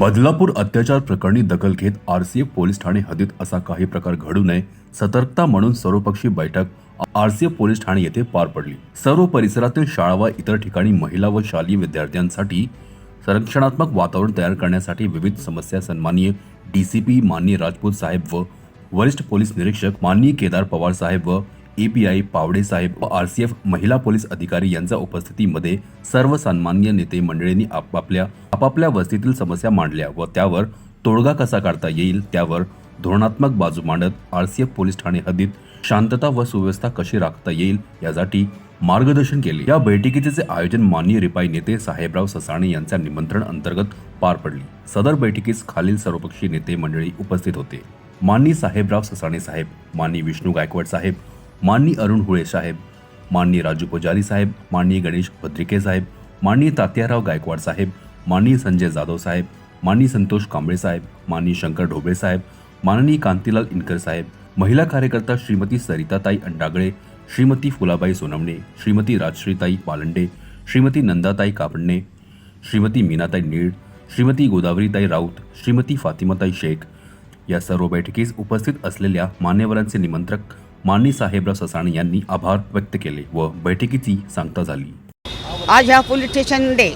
बदलापूर अत्याचार प्रकरणी दखल घेत आरसीएफ पोलीस ठाणे हद्दीत असा काही प्रकार घडू नये सतर्कता म्हणून सर्वपक्षी बैठक आरसीएफ पोलीस ठाणे येथे पार पडली. सर्व परिसरातील शाळा व इतर ठिकाणी महिला व शालेय विद्यार्थ्यांसाठी संरक्षणात्मक वातावरण तयार करण्यासाठी विविध समस्या सन्माननीय डीसीपी माननीय राजपूत साहेब व वरिष्ठ पोलीस निरीक्षक माननीय केदार पवार साहेब व एपीआय पावडेसाहेब व आर व एफ महिला पोलीस अधिकारी यांच्या उपस्थितीमध्ये सर्व सन्मान्य नेते मंडळींनी आपापल्या आपापल्या वस्तीतील समस्या मांडल्या व त्यावर तोडगा कसा काढता येईल त्यावर धोरणात्मक बाजू मांडत आर सी एफ पोलीस ठाणे हद्दीत शांतता व सुव्यवस्था कशी राखता येईल यासाठी मार्गदर्शन केले. या बैठकीचे आयोजन माननीय रिपाई नेते साहेबराव ससाणे यांच्या निमंत्रण अंतर्गत पार पडली. सदर बैठकीस खालील सर्वपक्षीय नेते मंडळी उपस्थित होते. माननीय साहेबराव ससाणे साहेब माननीय विष्णू गायकवाड साहेब माननीय अरुण हुळे साहेब माननीय राजू पुजारी साहेब माननीय गणेश भद्रिके साहेब माननीय तात्याराव गायकवाड साहेब माननीय संजय जाधव साहेब माननीय संतोष कांबळे साहेब माननीय शंकर ढोबळे साहेब माननीय कांतीलाल इनकर साहेब महिला कार्यकर्ता श्रीमती सरिताताई अंडागळे श्रीमती फुलाबाई सोनवणे श्रीमती राजश्रीताई पालंडे श्रीमती नंदाताई कापडणे श्रीमती मीनाताई नीळ श्रीमती गोदावरीताई राऊत श्रीमती फातिमाताई शेख या सर्व बैठकीस उपस्थित असलेल्या मान्यवरांचे निमंत्रक माननी साहेबराव ससाणे यांनी आभार व्यक्त केले व बैठकीची सांगता झाली. आज ह्या पोलीस स्टेशनमध्ये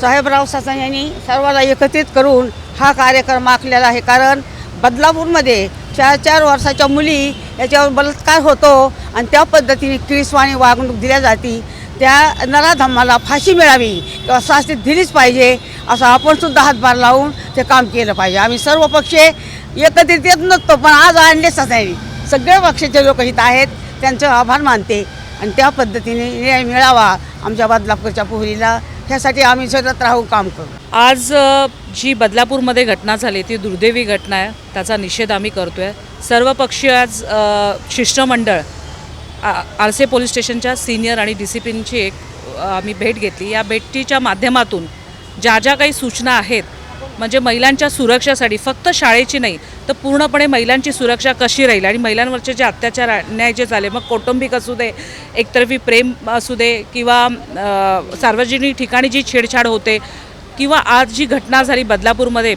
साहेबराव ससाणे यांनी सर्वांना एकत्रित करून हा कार्यक्रम आखलेला आहे. कारण बदलापूरमध्ये चार चार वर्षाच्या मुली याच्यावर बलात्कार होतो आणि त्या पद्धतीने क्रिसवाणी वागणूक दिल्या जाती. त्या नराधमाला फाशी मिळावी किंवा शास्ती दिलीच पाहिजे असं आपण सुद्धा हातभार लावून ते काम केलं पाहिजे. आम्ही सर्व पक्ष एकत्रित येत नसतो पण आज आणले ससायनी सगळे पक्षाचे लोक इथं आहेत त्यांचं आभार मानते. आणि त्या पद्धतीने न्याय मिळावा आमच्या बदलापूरच्या पोहरीला. ह्यासाठी आम्ही सतत राहून काम करू. आज जी बदलापूरमध्ये घटना झाली ती दुर्दैवी घटना आहे. त्याचा निषेध आम्ही करतो आहे सर्वपक्षीय आज शिष्टमंडळ आर पोलीस स्टेशनच्या सिनियर आणि डी सी एक आम्ही भेट घेतली. या भेटीच्या माध्यमातून ज्या ज्या काही सूचना आहेत म्हणजे महिलांच्या सुरक्षेसाठी फक्त शाळेची नाही तर पूर्णपणे महिलांची सुरक्षा कशी राहील? आणि महिलांवरचे जे अत्याचार अन्याय जे झाले मग कौटुंबिक असू दे एकतर्फी प्रेम असू दे किंवा सार्वजनिक ठिकाणी जी छेडछाड होते किंवा आज जी घटना झाली बदलापूरमध्ये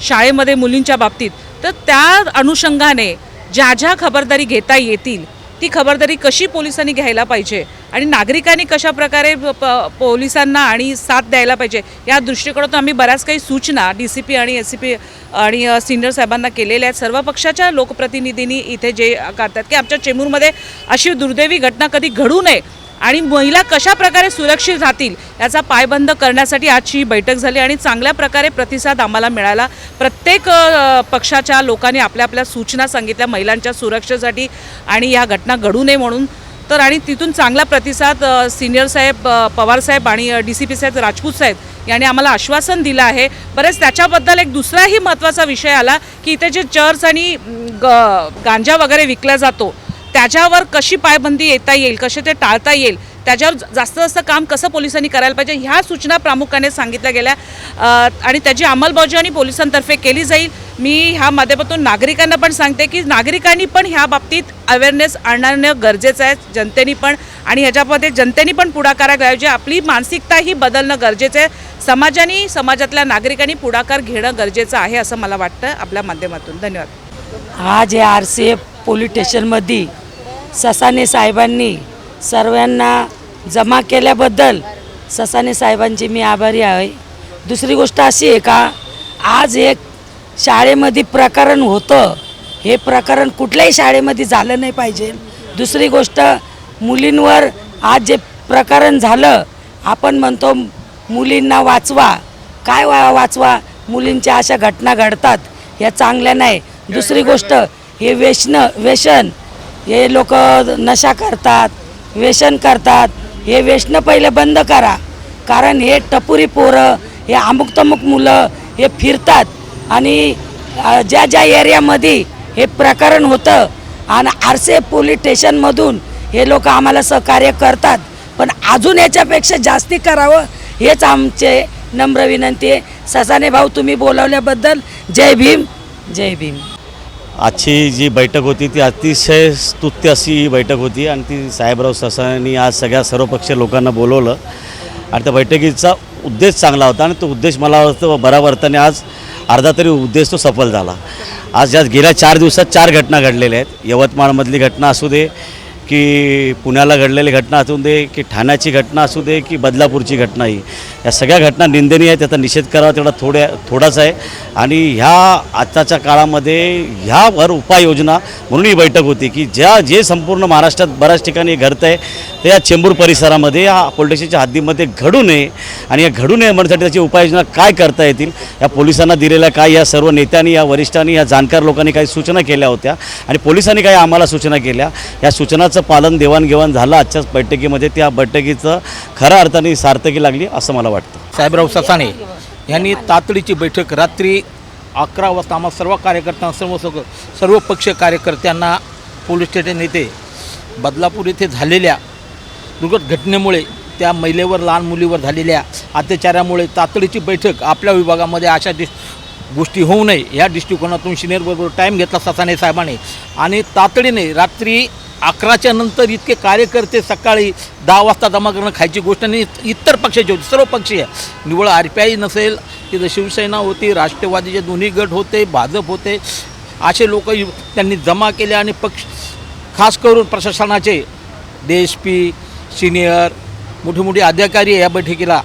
शाळेमध्ये मुलींच्या बाबतीत तर त्या अनुषंगाने ज्या ज्या खबरदारी घेता येतील ती खबरदारी कशी पोलिसांनी घ्यायला पाहिजे? आणि नागरिकांनी कशा प्रकारे प- प- पोलिसांना आणि साथ द्यायला पाहिजे या दृष्टिकोनातून आम्ही बऱ्याच काही सूचना डी सी पी आणि एस सी पी आणि सिनियर साहेबांना केलेल्या आहेत. सर्व पक्षाच्या लोकप्रतिनिधींनी इथे जे करतात की आमच्या चेंबूरमध्ये अशी दुर्दैवी घटना कधी घडू नये आणि महिला कशा प्रकारे सुरक्षित राहतील याचा पायबंद करण्यासाठी आजची ही बैठक झाली आणि चांगल्या प्रकारे प्रतिसाद आम्हाला मिळाला. प्रत्येक पक्षाच्या लोकांनी आपल्या आपल्या सूचना सांगितल्या महिलांच्या सुरक्षेसाठी आणि या घटना घडू नये म्हणून तर आणि तिथून चांगला प्रतिसाद सिनियर साहेब पवार साहेब आणि डी सी पी साहेब राजपूत साहेब यांनी आम्हाला आश्वासन दिलं आहे. बरेच त्याच्याबद्दल एक दुसराही महत्त्वाचा विषय आला की इथे जे चर्च आणि ग गांजा वगैरे विकला जातो त्याच्यावर कशी पायबंदी येता येईल कसे ते टाळता येईल त्याच्यावर जास्त जास्त काम कसं पोलिसांनी करायला पाहिजे ह्या सूचना प्रामुख्याने सांगितल्या गेल्या. आणि त्याची अंमलबजावणी पोलिसांतर्फे केली जाईल. मी ह्या माध्यमातून नागरिकांना पण सांगते की नागरिकांनी पण ह्या बाबतीत अवेअरनेस आणणं गरजेचं आहे जनतेनी पण. आणि ह्याच्यामध्ये जनतेनी पण पुढाकार घ्यायचे. आपली मानसिकता ही बदलणं गरजेचं आहे. समाजाने समाजातल्या नागरिकांनी पुढाकार घेणं गरजेचं आहे असं मला वाटतं आपल्या माध्यमातून. धन्यवाद. आज या आर सी एफ पोलीस स्टेशनमध्ये ससाने साहेबांनी सर्वांना जमा केल्याबद्दल ससाने साहेबांची मी आभारी आहे. दुसरी गोष्ट अशी आहे का आज एक शाळेमध्ये प्रकरण होतं. हे प्रकरण कुठल्याही शाळेमध्ये झालं नाही पाहिजे. दुसरी गोष्ट मुलींवर आज जे प्रकरण झालं आपण म्हणतो मुलींना वाचवा. काय वा वाचवा? मुलींच्या अशा घटना घडतात या चांगल्या नाही. दुसरी गोष्ट हे व्यसन व्यसन हे लोक नशा करतात. व्यसन करतात. हे व्यसन पहिले बंद करा. कारण हे टपुरी पोरं हे अमुक तमुक मुलं हे फिरतात. आणि ज्या ज्या एरियामध्ये हे प्रकरण होतं आणि आरसे पोलीस स्टेशनमधून हे लोक आम्हाला सहकार्य करतात. पण अजून याच्यापेक्षा जास्ती करावं हेच आमचे नम्र विनंती आहे. ससाने भाऊ तुम्ही बोलावल्याबद्दल जय भीम जय भीम. आजची जी बैठक होती ती अतिशय स्तुत्य अशी ही बैठक होती आणि ती साहेबराव ससानी आज सगळ्या सर्वपक्षीय लोकांना बोलवलं. आणि त्या बैठकीचा उद्देश चांगला होता आणि तो उद्देश मला वाटतं बऱ्या अर्थाने आज अर्धा तरी उद्देश तो सफल झाला. आज ज्या गेल्या चार दिवसात चार घटना घडलेल्या आहेत. यवतमाळमधली घटना असू दे की पुण्याला घडलेली घटना असू दे की ठाण्याची घटना असू दे की बदलापूरची घटना ही. या सगळ्या घटना निंदनीय आहेत त्याचा निषेध करावा तेवढा थोड्या थोडाच आहे. आणि ह्या आत्ताच्या काळामध्ये ह्यावर उपाययोजना म्हणून ही बैठक होती की ज्या जे संपूर्ण महाराष्ट्रात बऱ्याच ठिकाणी घडतं आहे ते या चेंबूर परिसरामध्ये या पोलिटिक्सच्या हद्दीमध्ये घडू नये. आणि या घडू नये म्हणण्यासाठी त्याची उपाययोजना काय करता येतील या पोलिसांना दिलेल्या काय या सर्व नेत्यांनी या वरिष्ठांनी या जाणकार लोकांनी काही सूचना केल्या होत्या. आणि पोलिसांनी काही आम्हाला सूचना केल्या. या सूचनाचं पालन देवाणघेवाण झालं. आजच्याच बैठकीमध्ये त्या बैठकीचं खऱ्या अर्थाने सार्थकी लागली असं मला वाटतं. साहेबराव ससाणे यांनी तातडीची बैठक रात्री अकरा वाजता आम्हा सर्व कार्यकर्त्यांना सर्व सग- सर्व पक्षीय कार्यकर्त्यांना पोलीस स्टेशन येथे बदलापूर येथे झालेल्या दुर्गत घटनेमुळे त्या महिलेवर लहान मुलीवर झालेल्या अत्याचारामुळे तातडीची बैठक आपल्या विभागामध्ये अशा दिस गोष्टी होऊ नये या दृष्टिकोनातून सिनियरबरोबर टाईम घेतला ससाने साहेबाने. आणि तातडीने रात्री अकराच्या नंतर इतके कार्यकर्ते सकाळी दहा वाजता जमा करणं खायची गोष्ट नाही. इतर पक्षाची होती सर्व पक्षीय निवळ आर पी आय नसेल तिथं शिवसेना होती राष्ट्रवादीचे दोन्ही गट होते भाजप होते असे लोक त्यांनी जमा केले आणि पक्ष खास करून प्रशासनाचे डी एस पी सिनियर मोठे मोठे अधिकारी या बैठकीला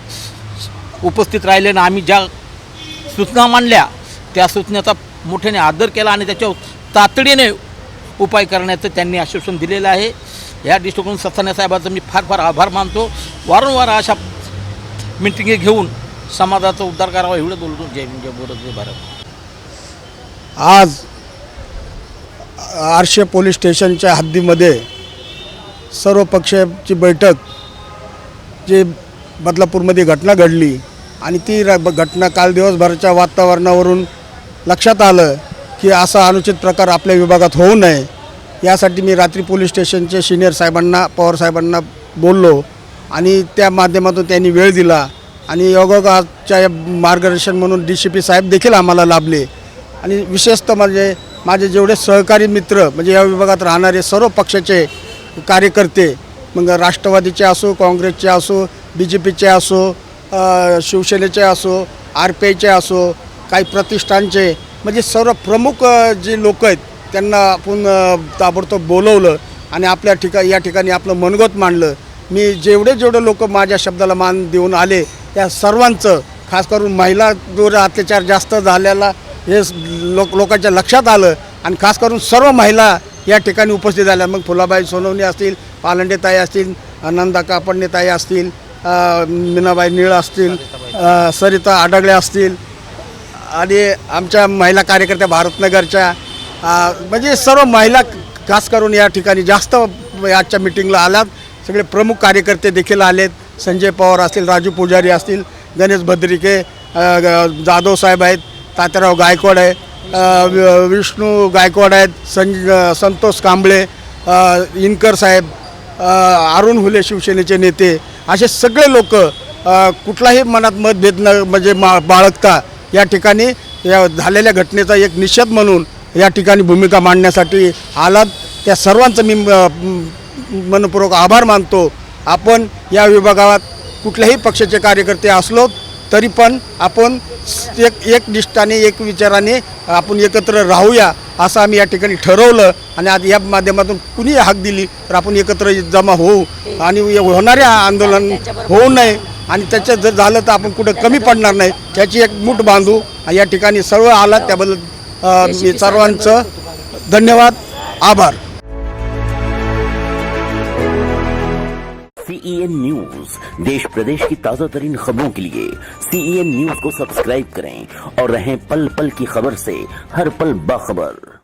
उपस्थित राहिले आणि आम्ही ज्या सूचना मांडल्या त्या सूचनेचा मोठ्याने आदर केला आणि त्याच्यावर तातडीने उपाय करण्याचं त्यांनी आश्वासन दिलेलं आहे. या दृष्टिकोन सत्ताने साहेबांचं मी फार फार आभार मानतो. वारंवार अशा मिटिंगे घेऊन समाजाचा उद्धार करावा एवढं बोलतो. जय हिंद, जय भारत जय भारत. आज आरशे पोलीस स्टेशनच्या हद्दीमध्ये सर्व पक्षाची बैठक जी बदलापूरमध्ये घटना घडली आणि ती र घटना काल दिवसभराच्या वातावरणावरून लक्षात आलं. की असा अनुचित प्रकार आपल्या विभागात होऊ नये. यासाठी मी रात्री पोलीस स्टेशनचे सिनियर साहेबांना पवार साहेबांना बोललो आणि त्या माध्यमातून त्यांनी वेळ दिला आणि योगाच्या मार्गदर्शन म्हणून डी सी पी साहेब देखील आम्हाला लाभले. आणि विशेषतः म्हणजे माझे जेवढे सहकारी मित्र म्हणजे या विभागात राहणारे सर्व पक्षाचे कार्यकर्ते मग राष्ट्रवादीचे असो काँग्रेसचे असो बी जे पीचे असो शिवसेनेचे असो आर पी आयचे असो काही प्रतिष्ठानचे म्हणजे सर्व प्रमुख जे लोक आहेत त्यांना आपण ताबडतोब बोलवलं आणि आपल्या ठिका या ठिकाणी आपलं मनगत मांडलं. मी जेवढे जेवढे लोक माझ्या शब्दाला मान देऊन आले त्या सर्वांचं खास करून महिलावर अत्याचार जास्त झालेला हे लोक लोकांच्या लक्षात आलं आणि खास करून सर्व महिला या ठिकाणी उपस्थित झाल्या. मग फुलाबाई सोनवणे असतील पालंडेताई असतील नंदा कापडणेताई असतील मीनाबाई निळ असतील सरिता आडगळे असतील आणि आमच्या महिला कार्यकर्त्या भारतनगरच्या म्हणजे सर्व महिला खास करून या ठिकाणी जास्त आजच्या मिटिंगला आल्यात सगळे प्रमुख कार्यकर्ते देखील आलेत. संजय पवार असतील राजू पुजारी असतील गणेश भद्रिके ग- जाधव साहेब आहेत तात्याराव गायकवाड आहे विष्णू गायकवाड आहेत संज संतोष कांबळे इनकर साहेब अरुण हुले शिवसेनेचे नेते असे सगळे लोक कुठलाही मनात मतभेद न म्हणजे मा बाळगता या ठिकाणी या झालेल्या घटनेचा एक निषेध म्हणून या ठिकाणी भूमिका मांडण्यासाठी आलात. त्या सर्वांचं मी मनपूर्वक आभार मानतो. आपण या विभागात कुठल्याही पक्षाचे कार्यकर्ते असलो तरी पण आपण एक एक निष्ठाने एक विचाराने आपण एकत्र राहूया असं आम्ही या ठिकाणी ठरवलं आणि आज या माध्यमातून कुणी हाक दिली तर आपण एकत्र जमा होऊ. आणि हे होणारे आंदोलन होऊ नये. आणि त्याच्यात जर झालं तर आपण कुठं कमी पडणार नाही. त्याची एक मूठ बांधू आणि या ठिकाणी सर्व आलात त्याबद्दल मी सर्वांचं धन्यवाद. आभार. सीईएन न्यूज देश प्रदेश की ताजा तरीन खबरों के लिए सीईएन न्यूज को सब्सक्राइब करें और रहें पल पल की खबर से हर पल बाखबर।